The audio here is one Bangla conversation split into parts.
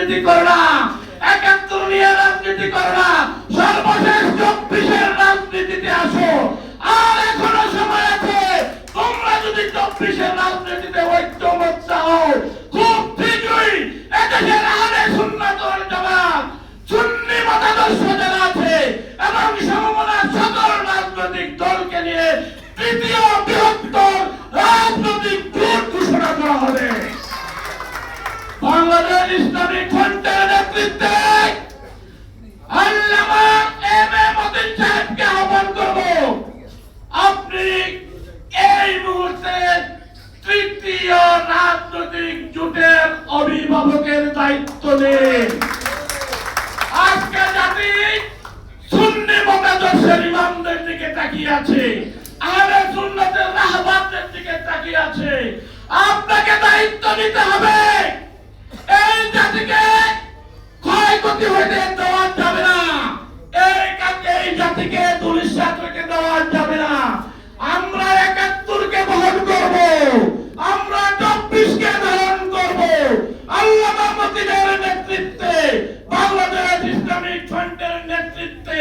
রাজনীতি করো না। একাত্তর নিয়ে রাজনীতি করো না। সর্বশেষ চব্বিশের রাজনীতিতে আসো। আর এখনও সময় আছে। তোমরা যদি চব্বিশের রাজনীতিতে ঐক্যমত চাও, খুব এদেশের আহলে সুন্নাতর সুন্নি মতাদর্শ যারা আছে, এবং সমমনার সকল রাজনৈতিক দলকে নিয়ে তৃতীয় বৃহত্তর রাজনৈতিক জোট ঘোষণা করা হবে। বাংলাদেশ ফ্রন্টের নেতৃত্বে আল্লামা এম এ মতিন সাহেবকে আহ্বান করব। আপনি এই মুহূর্তে তৃতীয় রাজনৈতিক জোটের অভিভাবকের দায়িত্ব নেন। আজকে জাতি সুন্নি মতাদর্শের ইমামদের দিকে তাকিয়ে আছে রাহবারদের দিকে তাকিয়ে আছে। আপনাকে দায়িত্ব নিতে হবে। ক্ষয়ক্ষতি হইতে দেওয়া যাবে না। এই এই জাতিকে দেওয়া যাবে না। আমরা একাত্তরকে বহন করব। আমরা চব্বিশকে ধারণ করব। আল্লাহ নেতৃত্বে, বাংলাদেশ ইসলামিক ফ্রন্টের নেতৃত্বে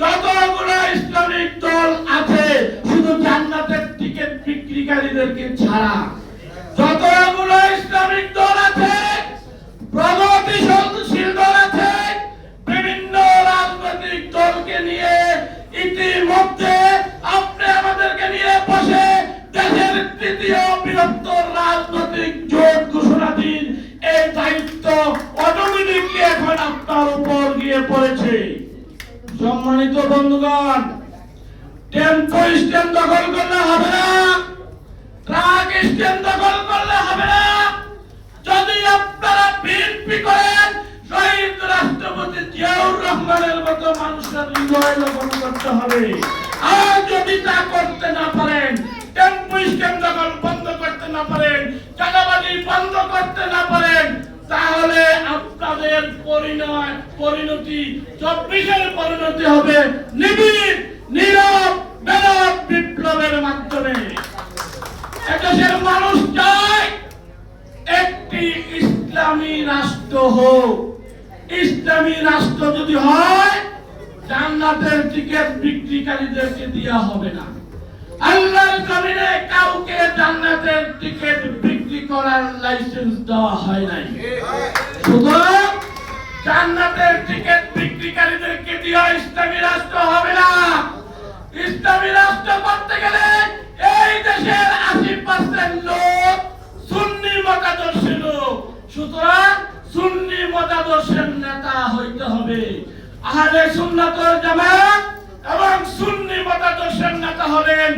যতগুলো ইসলামিক দল আছে, শুধু জান্নাতের টিকিট বিক্রিকারীদেরকে ছাড়া। যতগুলো ইসলামিক দল দায়িত্ব অটোমেটিকলি এখন আপনার উপর গিয়ে পড়েছে। সম্মানিত বন্ধুগণ টেম্পো স্ট্যান্ড দখল করলে হবে না ট্রাক স্ট্যান্ড দখল করলে হবে না। যদি আপনারা বিএনপি করেন, শহীদ রাষ্ট্রপতি জিয়াউর রহমানের মতো মানুষের হৃদয় দখল করতে হবে। আর যদি তা করতে না পারেন টেম্পো স্ট্যান্ড দখল বন্ধ করতে না পারেন, চাঁদাবাজি বন্ধ করতে না পারেন তাহলে আপনাদের পরিণয় পরিণতি, চব্বিশের পরিণতি হবে নিবিড়, নীরব, বেরব বিপ্লবের মাধ্যমে। এদেশের মানুষ চায় একটি ইসলামী রাষ্ট্র হোক। ইসলামী রাষ্ট্র যদি হয়, জান্নাতের টিকিট বিক্রিকারীদেরকে দেওয়া হবে না। আল্লাহর জমিনে কাউকে জান্নাতের টিকিট বিক্রি করার লাইসেন্স দেওয়া হয় নাই। সুতরাং জান্নাতের টিকিট বিক্রিকারীদেরকে দেওয়া ইসলামী রাষ্ট্র হবে না। ইসলামী রাষ্ট্র করতে গেলে এই দেশের আশি পার্সেন্ট লোক সুন্নি মতাদর্শের লোক। সুতরাং সুন্নি মতাদর্শের নেতা হইতে হবে। আহলে সুন্নাতর জামাত এবং সুন্নি মতাদর্শের নেতা হলেন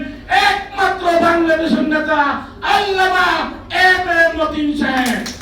একমাত্র বাংলাদেশের নেতা আল্লামা এম এ মতিন সাহেব।